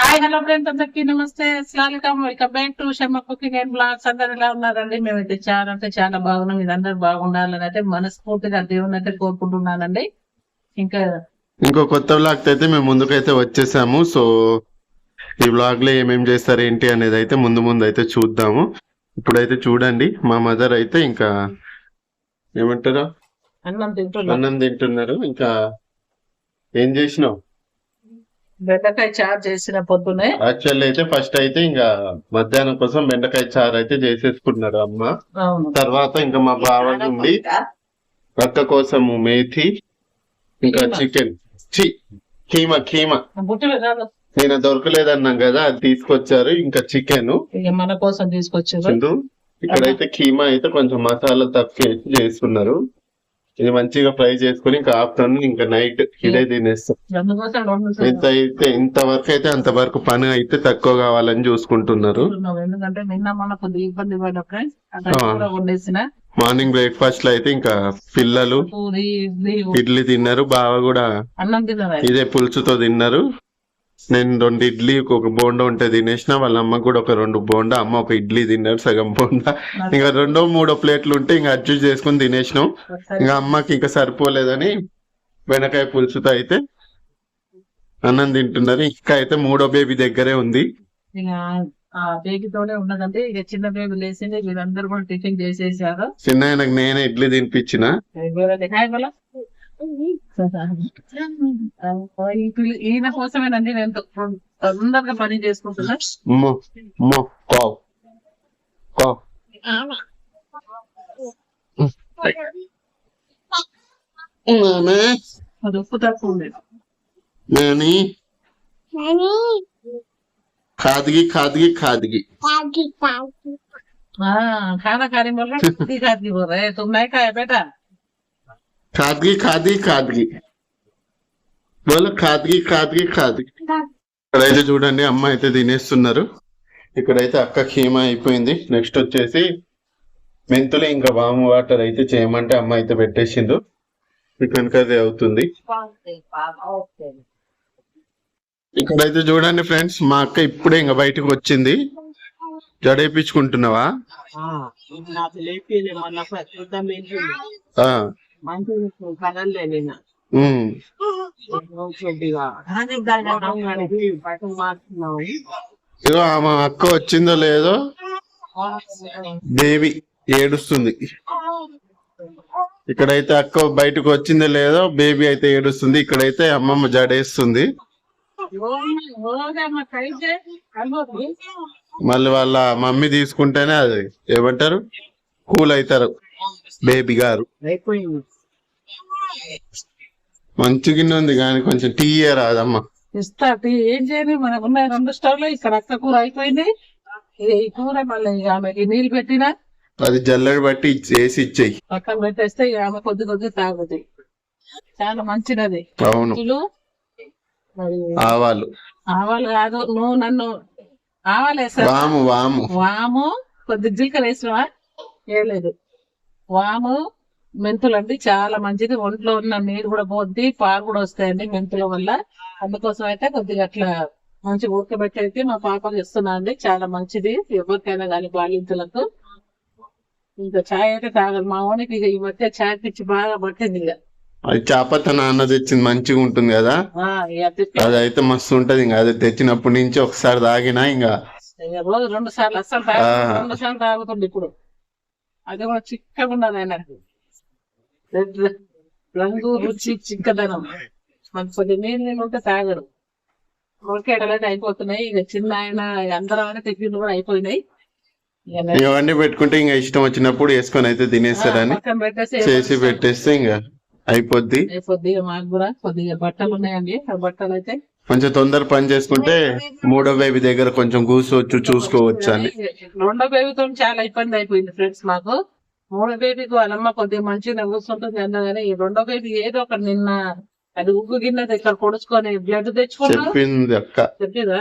Hi hello friends అందరికి నమస్తే అస్సలాం welcome back to Shamma cooking and blogs. అందరు ఎలా ఉన్నారండి? మేమైతే చాలా అంటే చాలా బాగున్నాం. ఇది అందరు బాగుండాలని అయితే మనస్ఫూర్తిగా దేవుని అయితే కోరుకుంటున్నానండి. ఇంకా ఇంకో కొత్త బ్లాగ్ అయితే మేము ముందుకైతే వచ్చేసాము. సో ఈ బ్లాగ్లో ఏమేం చేస్తారు ఏంటి అనేది అయితే ముందు ముందు అయితే చూద్దాము. ఇప్పుడైతే చూడండి. మా మదర్ అయితే ఇంకా ఏమంటారా? అన్నం తింటున్నాం. అన్నం తింటున్నారు. ఇంకా ఏం చేసినావు? బెండకాయ చారు చేసిన పొద్దునే. యాక్చువల్ అయితే ఫస్ట్ అయితే ఇంకా మధ్యాహ్నం కోసం బెండకాయ చారు అయితే చేసేసుకున్నారు అమ్మ. అవును. తర్వాత ఇంకా మా బావ నుండి అక్క కోసము మేథి ఇంకా కీమా. చికెన్. చి కీమా కీమా. బుట్టలు కాదు నేను దొరకలేదన్నాం కదా అది తీసుకొచ్చారు ఇంకా చికెన్. ఇక మన కోసం తీసుకొచ్చారు. ఇక్కడైతే కీమా అయితే కొంచెం మసాలా తక్కువ వేసి చేస్తున్నారు. ఇది మంచిగా ఫ్రై చేసుకుని ఇంకా ఆఫ్టర్నూన్ ఇంకా నైట్ ఇదే తినేస్తాం. అందుకోసం రెండు ఎంత అయితే ఇంతవరకు అయితే అంతవరకు పని అయితే తక్కువ కావాలని చూసుకుంటున్నారు. ఎందుకంటే నిన్న కొద్దిగా ఇబ్బంది మార్నింగ్ బ్రేక్ఫాస్ట్లో అయితే ఇంకా పిల్లలు ఇడ్లీ తిన్నారు బావ కూడా ఇదే పులుసుతో తిన్నారు. నేను రెండు ఇడ్లీ ఒక బోండా ఉంటే తినేసిన వాళ్ళ అమ్మ కూడా ఒక రెండు బోండా అమ్మ ఒక ఇడ్లీ తిన్నారు సగం బోండా. ఇంకా రెండో మూడో ప్లేట్లు ఉంటే ఇంకా అడ్జస్ట్ చేసుకుని తినేసినాం. ఇంకా అమ్మకి ఇంకా సరిపోలేదని బెండకాయ పులుసుతో అయితే అన్నం తింటున్నారు. ఇంకా అయితే మూడో బేబీ దగ్గరే ఉంది. బేబీతోనే ఉన్నదంటే ఇక చిన్న బేబీ లేచింది వీళ్ళందరూ కూడా టిఫిన్ చేసేసారు. చిన్న నేనే ఇడ్లీ తినిపించిన. వీళ్ళది హాయ్ బలా. ఆ, ఈ పిల్ల- ఈయన కోసమేనండి నేను తొ- తొందరగా పని చేసుకుంటున్నా అమ్మో అమ్మో కావ్ కావ్ నానే అది ఉప్పు తక్కువ ఉంది నాని ఖాదిగి ఖాదిగి ఖాదిగి ఆ, खाना खाने बोल रहा है खाती बोल रहे तुम नहीं खाया बेटा ఖాదిగి ఖాదిగి ఖాదిగి బోలో ఖాదిగి ఖాదిగి ఖాదిగి ఇక్కడైతే చూడండి అమ్మ అయితే తినేస్తున్నారు. ఇక్కడైతే అక్క కీమా అయిపోయింది. నెక్స్ట్ వచ్చేసి మెంతులు ఇంకా వాము వాటర్ అయితే చేయమంటే అమ్మ అయితే పెట్టేసిండు. చికెన్ కర్రీ అవుతుంది. ఇక్కడైతే చూడండి ఫ్రెండ్స్ మా అక్క ఇప్పుడే ఇంకా బయటకు వచ్చింది. జడేపించుకుంటున్నావా? మంచి నిన్న ఆమె అక్క వచ్చిందో లేదో బేబీ ఏడుస్తుంది. ఇక్కడైతే అక్క బయటకు వచ్చిందో లేదో బేబీ అయితే ఏడుస్తుంది. ఇక్కడైతే అమ్మమ్మ జడేస్తుంది. మళ్ళీ వాళ్ళ మమ్మీ తీసుకుంటేనే అది ఏమంటారు? కూల్ అవుతారు బేబీ గారు. అయిపోయింది. మంచిగానే ఉంది కానీ కొంచెం టీ రాదమ్మ. ఇస్తా టీ ఏం చేయని మనకున్న రెండు స్టవ్లు ఇక్కడ అక్క కూర అయిపోయింది. ఈ కూర మళ్ళీ ఆమెకి నీళ్ళు పెట్టినా. అది జల్లెడ బట్టి వేసి ఇచ్చేయి. పక్కన పెట్టేస్తే ఆమె కొద్ది కొద్ది తాగుతుంది చాలా మంచిది అవును. ఆవాలు. ఆవాలు కాదు నువ్వు నన్ను ఆవాలు వేసా వాము వాము. వాము కొద్ది జీలకర్ర వేసినవా? వేయలేదు వాము మెంతులు అండి చాలా మంచిది. ఒంట్లో ఉన్న నీరు కూడా పోద్ది పాలు కూడా వస్తాయండి మెంతుల వల్ల. అందుకోసం అయితే కొద్దిగా అట్లా మంచి ఉడకబెట్టి అయితే మా పాపకి ఇస్తున్నా అండి. చాలా మంచిది. ఎవరికైనా కానీ బాలింతలకు. ఇంకా చాయ్ అయితే తాగదు. మా ఓనికి ఇక ఈ మధ్య చాయ్ పిచ్చి బాగా పట్టింది ఇక. అది చేపత నాన్న తెచ్చింది మంచిగా ఉంటుంది కదా. ఆ, ఇక తిప్పి అది అయితే మస్తు ఉంటది ఇంకా. అది తెచ్చినప్పటి నుంచి ఒకసారి తాగినా ఇంకా రోజు రెండు సార్లు అస్సలు. రెండు సార్లు తాగుతుంది ఇప్పుడు. అది కూడా చిక్కగా ఉన్నది రెడ్ రంగు రుచి చిక్కదనం. మనకు కొద్ది నీళ్ళు నీళ్ళు ఉంటే తాగడు ఉడకేటలైతే అయిపోతున్నాయి. ఇక చిన్న ఆయన అందరం అయినా కూడా అయిపోయినాయి. నేను- ఇవన్నీ పెట్టుకుంటే ఇంకా ఇష్టం వచ్చినప్పుడు వేసుకొని అయితే తినేస్తారని చేసి పెట్టేస్తే ఇంకా అయిపోద్ది. అయిపోద్ది. ఇక మాకు కూడా కొద్దిగా బట్టలు ఉన్నాయండి. ఆ బట్టలు అయితే కొంచెం తొందర పని చేసుకుంటే మూడో బేబీ దగ్గర కొంచెం కూర్చోవచ్చు చూసుకోవచ్చు అని. రెండో బేబీతో చాలా ఇబ్బంది అయిపోయింది ఫ్రెండ్స్ మాకు. మూడో బేబీకి వాళ్ళమ్మ కొద్దిగా మంచిగా కూర్చుంటుంది అన్నగానే ఈ రెండో బేబీ ఏదో ఒకటి నిన్న అది ఉగ్గు గిన్నె ఇక్కడ పొడుచుకొని బ్లడ్ తెచ్చుకున్నా చెప్పింది అక్క. చెప్పిదా?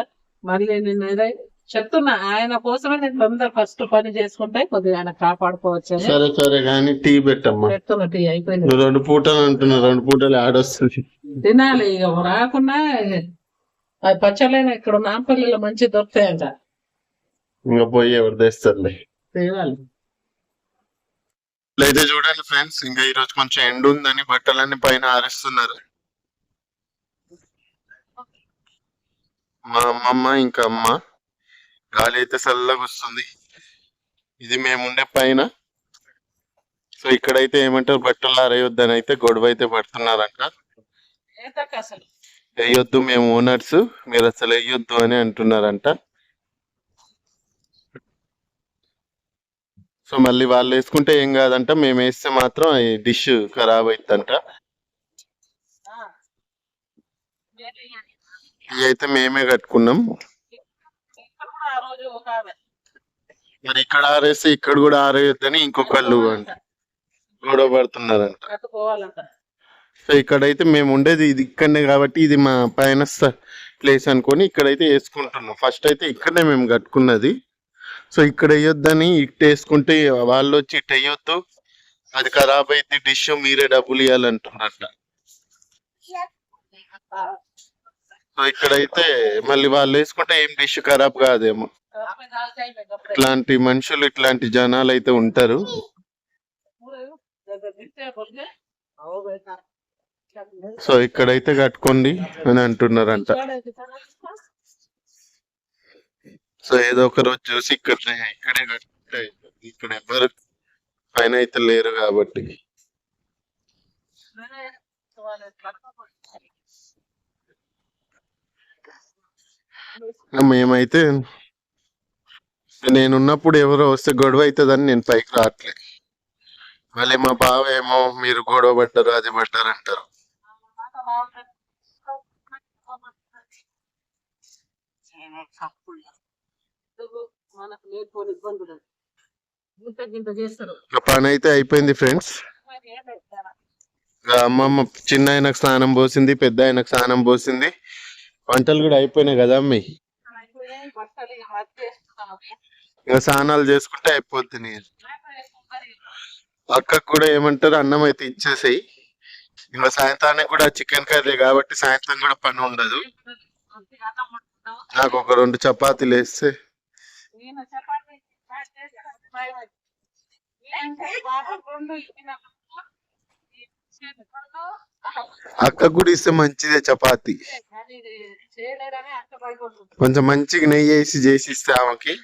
నిన్న ఏదై చెప్తున్నా ఆయన కోసమే నేను తొందర ఫస్ట్ పని చేసుకుంటే కొద్దిగా ఆయన కాపాడుకోవచ్చు సరే సరే కానీ టీ పెట్టమ్మా. చెప్తున్నా టీ అయిపోయింది. రెండు పూటలు అంటున్నా రెండు పూటలు ఆడొస్తుంది తినాలి రాకుండా అది పచ్చళ్ళైనా ఇక్కడ నాంపల్లిలో మంచి దొరుకుతాయంట. ఇంకా పోయి ఎవరు తెస్తారులే. తేవాలి. అయితే చూడండి ఫ్రెండ్స్ ఇంకా ఈ రోజు కొంచెం ఎండ ఉందని బట్టలన్నీ పైన ఆరేస్తున్నారు. మా అమ్మమ్మ ఇంకా అమ్మ. గాలి అయితే చల్లగా వస్తుంది. ఇది మేము ఉండే పైన. సో ఇక్కడైతే ఏమంటారు బట్టలు ఆరేయొద్దని అయితే గొడవ అయితే పడుతున్నారంట అసలు? వేయొద్దు మేము ఓనర్స్ మీరు అసలు వేయొద్దు అని అంటున్నారంట. సో మళ్ళీ వాళ్ళు వేసుకుంటే ఏం కాదంట మేము వేస్తే మాత్రం ఈ డిష్ ఖరాబ్ అవుతుందంట ఇవి అయితే మేమే కట్టుకున్నాం. మరి ఇక్కడ ఆరేస్తే ఇక్కడ కూడా ఆరేయొద్దని ఇంకొకళ్ళు అంట గొడవ పడుతున్నారంట. కట్టుకోవాలంట. సో ఇక్కడైతే మేము ఉండేది ఇది ఇక్కడనే కాబట్టి ఇది మా పైన ప్లేస్ అనుకొని ఇక్కడైతే వేసుకుంటున్నాం. ఫస్ట్ అయితే ఇక్కడనే మేము కట్టుకున్నది. సో ఇక్కడ వేయొద్దని ఇట్ వేసుకుంటే వాళ్ళు వచ్చి ఇట్ వేయొద్దు. అది ఖరాబ్ అయితే డిష్ మీరే డబ్బులు ఇవ్వాలంటున్నట్ట సో ఇక్కడైతే మళ్ళీ వాళ్ళు వేసుకుంటే ఏం డిష్ ఖరాబ్ కాదేమో. ఇట్లాంటి మనుషులు ఇట్లాంటి జనాలు అయితే ఉంటారు సో ఇక్కడైతే కట్టుకోండి అని అంటున్నారంట. సో ఏదో ఒక రోజు చూసి ఇక్కడ ఇక్కడే కట్టే ఇక్కడ ఎవరు పైన అయితే లేరు కాబట్టి. మేమైతే నేనున్నప్పుడు ఎవరో వస్తే గొడవ అవుతుందని నేను పైకి రావట్లేదు మళ్ళీ మా బావ ఏమో మీరు గొడవ పడ్డారు అది పడ్డారు అంటారు. మనకు లేకపోతే ఇబ్బందులు ఇంత గింత చేస్తారు ఇంకా పని అయితే అయిపోయింది ఫ్రెండ్స్? అమ్మమ్మ చిన్న ఆయనకు స్నానం పోసింది పెద్ద ఆయనకు స్నానం పోసింది వంటలు కూడా అయిపోయినాయి కదా అమ్మి అయిపోయాయి, బట్టలు ఇక స్నానాలు చేసుకుంటే అయిపోద్ది నేను. అక్కకు కూడా ఏమంటారు అన్నం అయితే ఇచ్చేసేయి ఇంకా సాయంత్రానికి కూడా చికెన్ కర్రీ కాబట్టి సాయంత్రం కూడా పని ఉండదు. నాకు ఒక రెండు చపాతీలు వేస్తే. అక్కకు కూడా ఇస్తే మంచిదే చపాతి. కొంచెం మంచిగా నెయ్యి వేసి చేసి ఇస్తే ఆమెకి.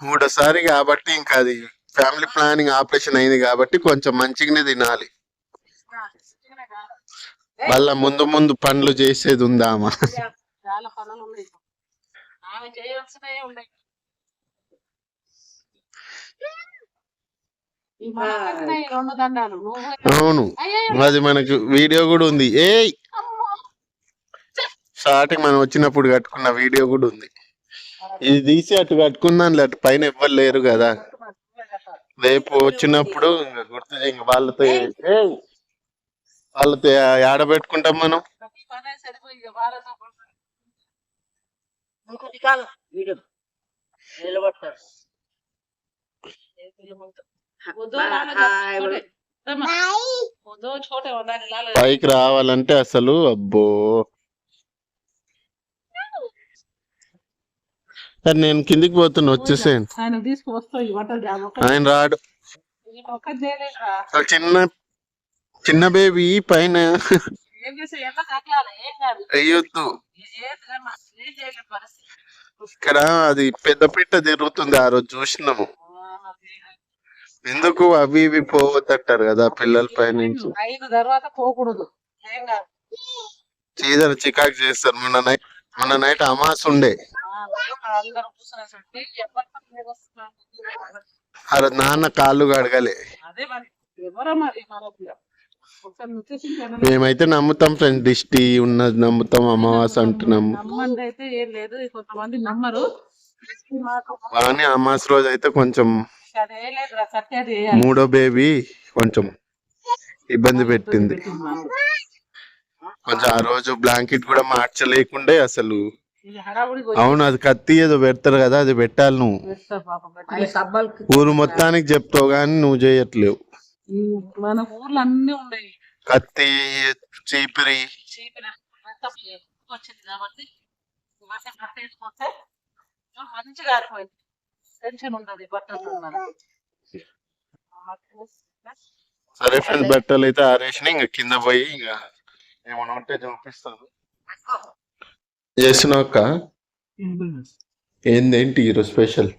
మూడోసారి కాబట్టి ఇంకా అది ఫ్యామిలీ ప్లానింగ్ ఆపరేషన్ అయింది కాబట్టి కొంచెం మంచిగానే తినాలి. మళ్ళా ముందు ముందు పనులు చేసేది ఉందామా అవును. అది మనకు వీడియో కూడా ఉంది. ఏ స్టార్టింగ్ మనం వచ్చినప్పుడు కట్టుకున్న వీడియో కూడా ఉంది. ఇది తీసి అటు కట్టుకుందాం అటు పైన ఎవ్వరు లేరు కదా. రేపు వచ్చినప్పుడు గుర్తు చేయ వాళ్ళతో వాళ్ళతో ఆడబెట్టుకుంటాం మనం? పైకి రావాలంటే అసలు అబ్బో. సరే నేను కిందికి పోతున్నా వచ్చేసేయండి. ఆయన రాడు. ఒక చేయలేదురా ఒక చిన్న చిన్న బేబీ పైన. ఏం చేసే ఎంత కట్టాలి ఏం కాదు? అయ్యొద్దు ఏం కర్మ, ఏం చేయలేని పరిస్థితి. ఇక్కడ అది పెద్ద పిట్ట తిరుగుతుంది ఆ రోజు చూసినాము. ఆ, ఎందుకు అవి ఇవి పోవద్దంటారు కదా పిల్లల పై నుంచి? ఐదు తర్వాత పోకూడదు. ఏం కాదు. చీదర చికాకు చేస్తారు మొన్న నైట్ మొన్న నైట్ అమాస్ ఉండే. అరే నాన్న కాళ్ళు కడగలే. మేమైతే నమ్ముతాం ఫ్రెండ్స్ దిష్టి ఉన్నది నమ్ముతాం అమావాస అంటున్నాము. అయితే కానీ అమాస్ రోజు అయితే కొంచెం మూడో బేబీ కొంచెం ఇబ్బంది పెట్టింది. కొంచెం ఆ రోజు బ్లాంకెట్ కూడా మార్చలేకుండే అసలు. అవును అది కత్తి ఏదో పెడతారు కదా అది పెట్టాలి నువ్వు. ఊరు మొత్తానికి చెప్తావు కానీ నువ్వు చేయట్లేవు. మన ఊర్లో అన్ని ఉన్నాయి. కత్తి చీపిరి. చీపిన మొత్తం వచ్చింది కాబట్టి ఇవన్నీ కట్టేసుకుంటే మంచిగా ఆరిపోయింది. టెన్షన్ ఉండదు బట్టలు సరే ఫ్రెండ్స్ బట్టలు అయితే ఆరేసిన ఇంకా కింద పోయి ఇంకా ఏమైనా ఉంటే చూపిస్తాను చేస్తున్నావు అక్క ఏందేంటి ఈరోజు స్పెషల్?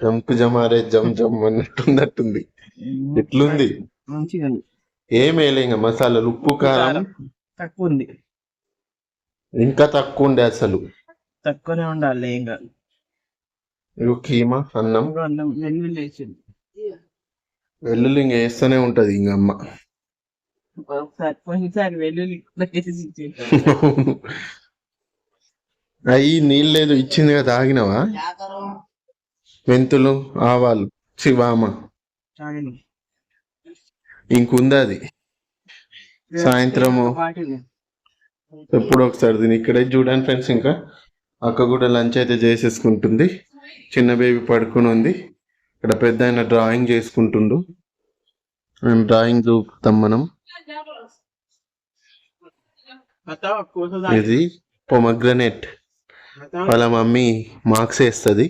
జంపు జమారే జమ్ జమ్ అన్నట్టున్నట్టుంది ఎట్లుంది? మంచిగా ఏం వేయలే ఇంకా మసాలాలు ఉప్పు కారం? తక్కువ ఉంది. ఇంకా తక్కువ ఉండే అసలు. తక్కువనే ఉండాలి ఇంకా. కీమా అన్నం. వెల్లుల్లి వేసింది. వెల్లుల్లి ఇంకా వేస్తూనే ఉంటది ఇంక అమ్మ ఒకసారి పోయినసారి వెల్లుల్లి. అయ్యి నీళ్ళు లేదు ఇచ్చింది కదా తాగినవా మెంతులు ఆవాలు తాగండి. ఇంకుంది అది సాయంత్రము. ఎప్పుడు ఒకసారి దీని ఇక్కడే చూడండి ఫ్రెండ్స్ ఇంకా అక్క కూడా లంచ్ అయితే చేసేసుకుంటుంది చిన్న బేబీ పడుకుని ఉంది ఇక్కడ పెద్ద ఆయన డ్రాయింగ్ చేసుకుంటుండు డ్రాయింగ్ చూపుతాం మనం. ఇది పొమగ్రనేట్ వాళ్ళ మమ్మీ మార్క్స్ వేస్తుంది.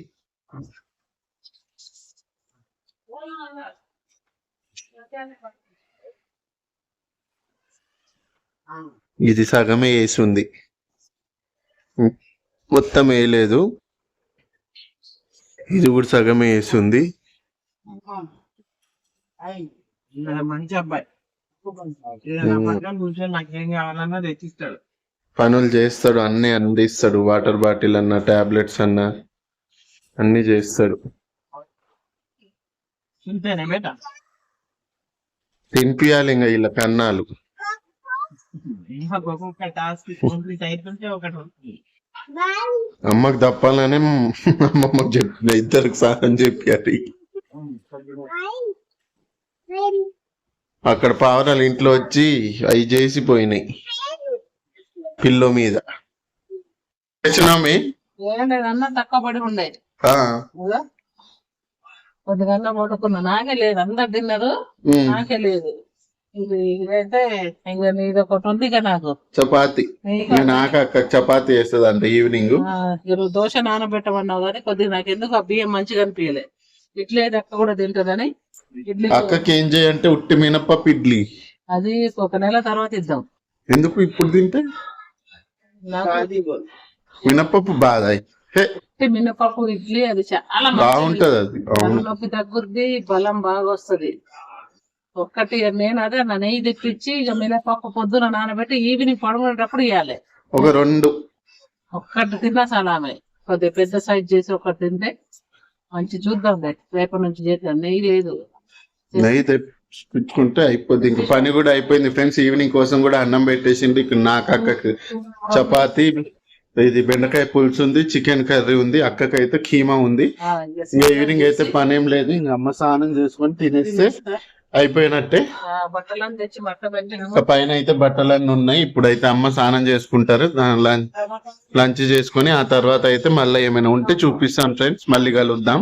ఇది సగమే వేసి ఉంది మొత్తం వేయలేదు. ఇది కూడా సగమే వేసి ఉంది మంచి అబ్బాయి. నాకేం కావాలన్నా తెచ్చిస్తాడు. పనులు చేస్తాడు అన్ని అందిస్తాడు. వాటర్ బాటిల్ అన్న టాబ్లెట్స్ అన్న అన్ని చేస్తాడు. తినిపియాలి ఇంకా వీళ్ళ కన్నాలు అమ్మకు తప్పాలనే అమ్మమ్మకు చెప్పిన ఇద్దరికి సహాయం చెప్పారు అక్కడ పావురాలు ఇంట్లో వచ్చి అవి చేసి పోయినాయి. పిల్లో మీద. తెచ్చినామే తక్కువ పడి ఉండే? కొద్దిగా అన్నం పడుకున్నా. నాకే లేదు. అందరు తిన్నారు. నాకే లేదు. నాకు. చపాతి. నీకు? అక్క చపాతి వేస్తుంది అంట ఈవినింగ్ దోశ నానబెట్టమన్నావు కానీ కొద్దిగా నాకు ఎందుకు ఆ బియ్యం మంచిగా అనిపించలే ఇడ్లీ అయితే అక్క కూడా తింటదని. ఇడ్లీ అక్కకి ఏం చేయంటే ఉట్టి మినపప్పు ఇడ్లీ. అది ఒక నెల తర్వాత ఇద్దాం. ఎందుకు ఇప్పుడు తింటే? మినపప్పు బాధ. ఉట్టి మినపప్పు ఇడ్లీ అది చాలా. బాగుంటది అది నొప్పి తగ్గుద్ది బలం బాగా వస్తది. ఒక్కటి నేను అదే నా నెయ్యి తెప్పించి ఇక మినపప్పు పొద్దున నానబెట్టి ఈవినింగ్ పడుకునేటప్పుడు ఇవ్వాలి ఒక రెండు. ఒక్కటి తిన్నా చాలా ఆమె కొద్దిగా పెద్ద సైజ్ చేసి ఒకటి తింటే మంచి చూద్దాం. రేపటి నుంచి చేద్దాం. నెయ్యి లేదు. నెయ్యి తెప్పించుకుంటే అయిపోద్ది. ఇంక పని కూడా అయిపోయింది ఫ్రెండ్స్. ఈవినింగ్ కోసం కూడా అన్నం పెట్టేసింది ఇక్కడ నాకు అక్కకి చపాతి ఇది బెండకాయ పులుసు ఉంది చికెన్ కర్రీ ఉంది అక్కకి అయితే కీమా ఉంది. ఇంకా ఈవినింగ్ అయితే పని ఏం లేదు. ఇంకా అమ్మ స్నానం చేసుకొని తినేస్తే. అయిపోయినట్టే? పైన అయితే బట్టలన్నీ ఉన్నాయి. ఇప్పుడైతే అమ్మ స్నానం చేసుకుంటారు. లంచ్ చేసుకొని ఆ తర్వాత అయితే మళ్ళీ ఏమైనా ఉంటే చూపిస్తాం ఫ్రెండ్స్. మళ్ళీ కలుద్దాం.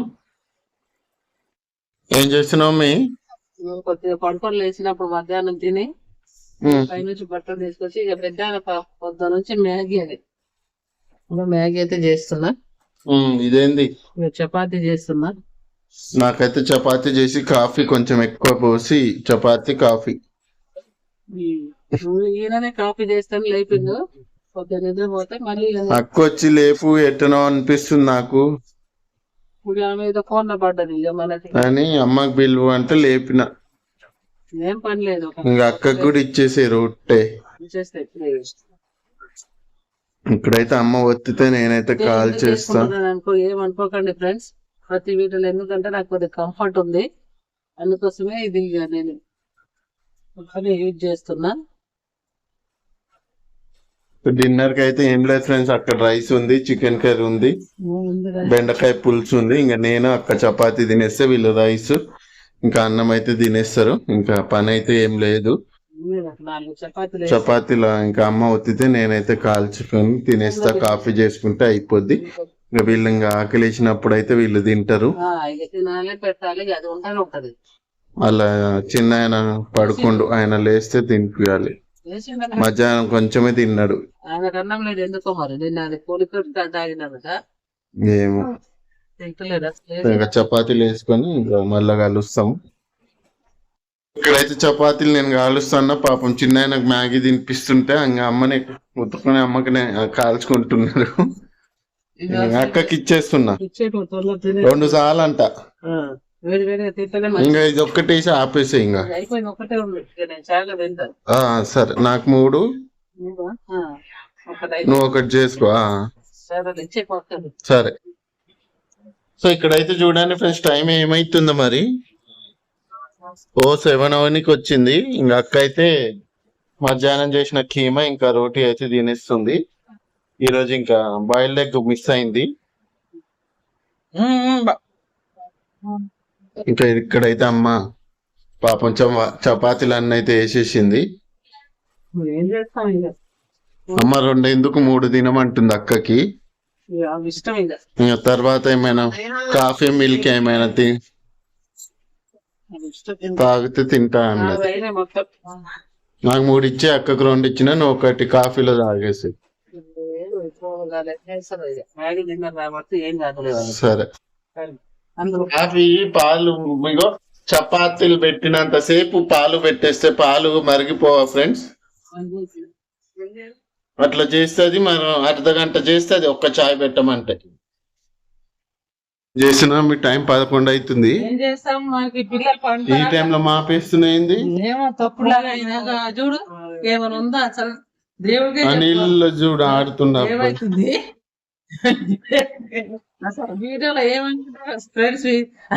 ఏం చేస్తున్నావు మీ కొద్దిగా పడుకొని లేచినప్పుడు మధ్యాహ్నం తిని పైనుంచి బట్టలు తీసుకొచ్చి ఇక పెద్ద పొద్దు నుంచి మ్యాగీ అది. మ్యాగీ అయితే చేస్తున్నా. ఇదేంది? చపాతీ చేస్తున్నా. నాకైతే చపాతీ చేసి కాఫీ కొంచెం ఎక్కువ పోసి చపాతీ కాఫీ. ఈయననే కాఫీ చేస్తాను లేపిండు. కొద్దిగా నిద్రపోతే మళ్ళీ అక్క వచ్చి లేపు ఎట్టనో అనిపిస్తుంది నాకు. ఫోన్లో పడ్డది మనకి. అని అమ్మకి పిలువు అంటే లేపిన. ఏం పని లేదు ఇంకా అక్కకు కూడా ఇచ్చేసారు ఉట్టే. చేస్తే ఇక్కడైతే అమ్మ ఒత్తితే నేనైతే కాల్ చేస్తా. చేసుకుంటున్నాను అనుకో ఏమనుకోకండి ఫ్రెండ్స్. ప్రతి వీటిలో ఎందుకంటే నాకు కొద్దిగా కంఫర్ట్ ఉంది. అందుకోసమే ఇది నేను పని యూజ్ చేస్తున్నా. డిన్నర్కి అయితే ఏం లేదు ఫ్రెండ్స్ అక్కడ రైస్ ఉంది చికెన్ కర్రీ ఉంది బెండకాయ పులుసు ఉంది. ఇంకా నేను అక్క చపాతీ తినేస్తే వీళ్ళు రైస్ ఇంకా అన్నం అయితే తినేస్తారు. ఇంకా పని అయితే ఏం లేదు. చపాతీలో ఇంకా అమ్మ ఒత్తితే నేనైతే కాల్చుకొని తినేస్తా కాఫీ చేసుకుంటే అయిపోద్ది. ఇంకా వీళ్ళు ఇంకా ఆకలి వేసినప్పుడు అయితే వీళ్ళు తింటారు తినాలి పెట్టాలి అది ఉంటది. అలా చిన్న ఆయన పడుకుండు ఆయన లేస్తే తినిపించాలి మధ్యాహ్నం కొంచెమే తిన్నాడు. ఆయన అన్నం లేదు ఎందుకో మరి? నిన్న అది కోడికట్టు తాగినారట ఏమో. తింటలేదా ఇంకా చపాతీలు వేసుకొని మళ్ళా కలుస్తాం. ఇక్కడైతే చపాతీలు నేను కాలుస్తాను పాపం చిన్న ఆయనకు మ్యాగీ తినిపిస్తుంటే ఇంకా అమ్మని ఉతుకుని అమ్మకి కాల్చుకుంటున్నాడు. అక్కకి ఇచ్చేస్తున్నా. రెండు సార్లు అంట. ఇంకా ఇది ఒక్కటేసి ఆపేసే ఇంకా. సరే. నాకు మూడు. నువ్వా? ఒకటి చేసుకో సరే సో ఇక్కడైతే చూడండి ఫ్రెండ్స్ టైం ఏమైతుందో మరి. ఓ సెవెన్ అవనికి వచ్చింది. ఇంకా అక్క అయితే మధ్యాహ్నం చేసిన కీమా ఇంకా రోటీ అయితే తినేస్తుంది. ఈ రోజు ఇంకా బాయిల్డ్ ఎగ్ మిస్ అయింది. ఇంకా ఇక్కడైతే అమ్మ పాపం చపా- చపాతీలు అన్నీ అయితే వేసేసింది. ఏం చేస్తాం ఇక? అమ్మ రెండు ఎందుకు మూడు తినమంటుంది అక్కకి? తర్వాత ఏమైనా కాఫీ మిల్క్ ఏమైనా తాగితే తింటా అన్నది. నాకు మూడు ఇచ్చి అక్కకు రెండు ఇచ్చిన నువ్వు ఒకటి కాఫీలో తాగేసి సరే కాఫీ పాలు ఇగో చపాతీలు పెట్టినంత సేపు పాలు పెట్టేస్తే పాలు మరిగిపోవా ఫ్రెండ్స్? అట్లా చేస్తుంది మనం అర్ధ గంట చేస్తుంది ఒక్క చాయ్ పెట్టమంటే. చేసిన మీ టైం పదకొండు అవుతుంది ఈ టైంలో మాపేస్తున్నాయింది ఏమో తప్పులాగా అయినాక చూడు ఏమైనా ఉందా? అసలు దేవుడికే. నీళ్ళలో చూడు ఏమైతుంది? అసలు వీడియోలో ఏమంటున్నారు ఫ్రెండ్స్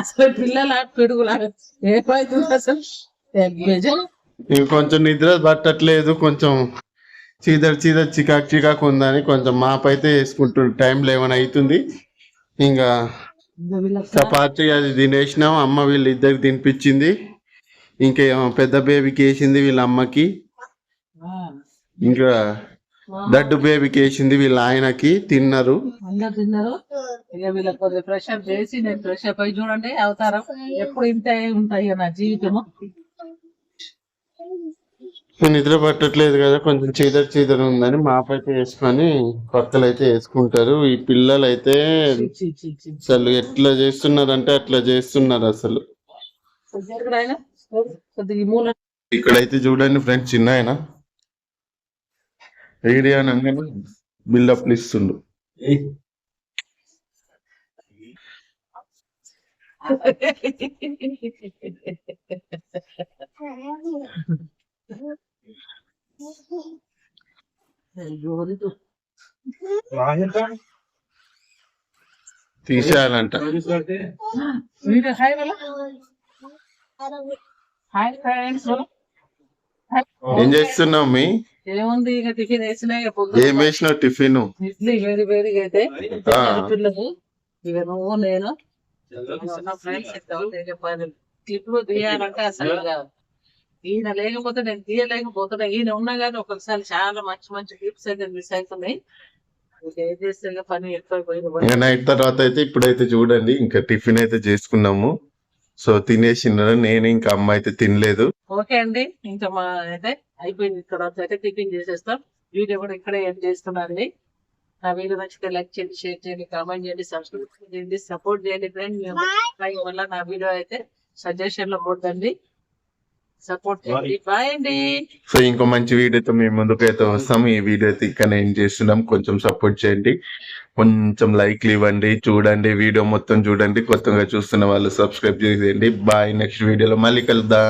అసలు పిల్లల పిడుగులాగా ఏమైతుంది అసలు? ఇంకొంచెం నిద్ర పట్టట్లేదు కొంచెం చీదర్ చీదర్ చికాక్ చికాక్ ఉందని కొంచెం మాపైతే వేసుకుంటుంది టైం లెవెన్ అవుతుంది? ఇంకా చపాతి అది తినేసినాం. అమ్మ వీళ్ళు ఇద్దరికి తినిపించింది. ఇంకేమో పెద్ద బేబీకి వేసింది వీళ్ళ అమ్మకి. ఇంకా దడ్డు బేబీకి వేసింది వీళ్ళ ఆయనకి తిన్నారు. అందరు తిన్నారు. ఇక వీళ్ళకి కొద్దిగా ఫ్రెష్ అప్ చేసి నేను ఫ్రెష్ అప్ అయి చూడండి అవతారం ఎప్పుడు ఇంతే ఉంటాయి నా జీవితము. నిద్ర పట్టట్లేదు కదా కొంచెం చీదర్ చీదర్ ఉందని మాపైతే వేసుకొని పక్కలు అయితే వేసుకుంటారు. ఈ పిల్లలు అయితే. అసలు ఎట్లా చేస్తున్నారంటే అట్లా చేస్తున్నారు అసలు. ఇక్కడైతే చూడండి ఫ్రెండ్స్ చిన్న ఏడి అనగానే బిల్డప్లు ఇస్తుండు. తీసేయాలంట. ఏం చేస్తున్నావు మీ? ఏముంది ఇక టిఫిన్ వేసినా ఏం వేసినావు టిఫిన్? ఇడ్లీ వేడి వేడిగా అయితే. పిల్లలు ఇక నువ్వు నేను క్లిప్లు తీయాలంటే అసలు ఈయన లేకపోతే నేను తీయలేకపోతున్నా. ఈయన ఉన్నా కానీ ఒక్కొక్కసారి చాలా మంచి మంచి క్లిప్స్ అయితే మిస్ అవుతున్నాయి నైట్ తర్వాత అయితే ఇప్పుడైతే చూడండి ఇంకా టిఫిన్ అయితే చేసుకున్నాము. సో తినేసినారు నేను ఇంకా అమ్మ అయితే తినలేదు. ఓకే అండి ఇంకా మా అయితే అయిపోయింది. ఇక్కడ అయితే టిఫిన్ చేసేస్తాం. వీడియో కూడా ఇక్కడే ఏం చేస్తున్నానండి. నా వీడియో నచ్చితే లైక్ చేయండి షేర్ చేయండి కామెంట్ చేయండి సబ్స్క్రైబ్ చేయండి సపోర్ట్ చేయండి ఫ్రెండ్. వల్ల నా వీడియో అయితే సజెషన్లో పోతండి సపోర్ట్ చేయండి. బాయ్ అండి. సో ఇంకో మంచి వీడియోతో మేము ముందుకు అయితే వస్తాం. ఈ వీడియో అయితే ఇక్కడ ఏం చేస్తున్నాం. కొంచెం సపోర్ట్ చేయండి. కొంచెం లైక్లు ఇవ్వండి చూడండి. వీడియో మొత్తం చూడండి. కొత్తగా చూస్తున్న వాళ్ళు సబ్స్క్రైబ్ చేసేయండి బాయ్. నెక్స్ట్ వీడియోలో మళ్ళీ కలుద్దాం.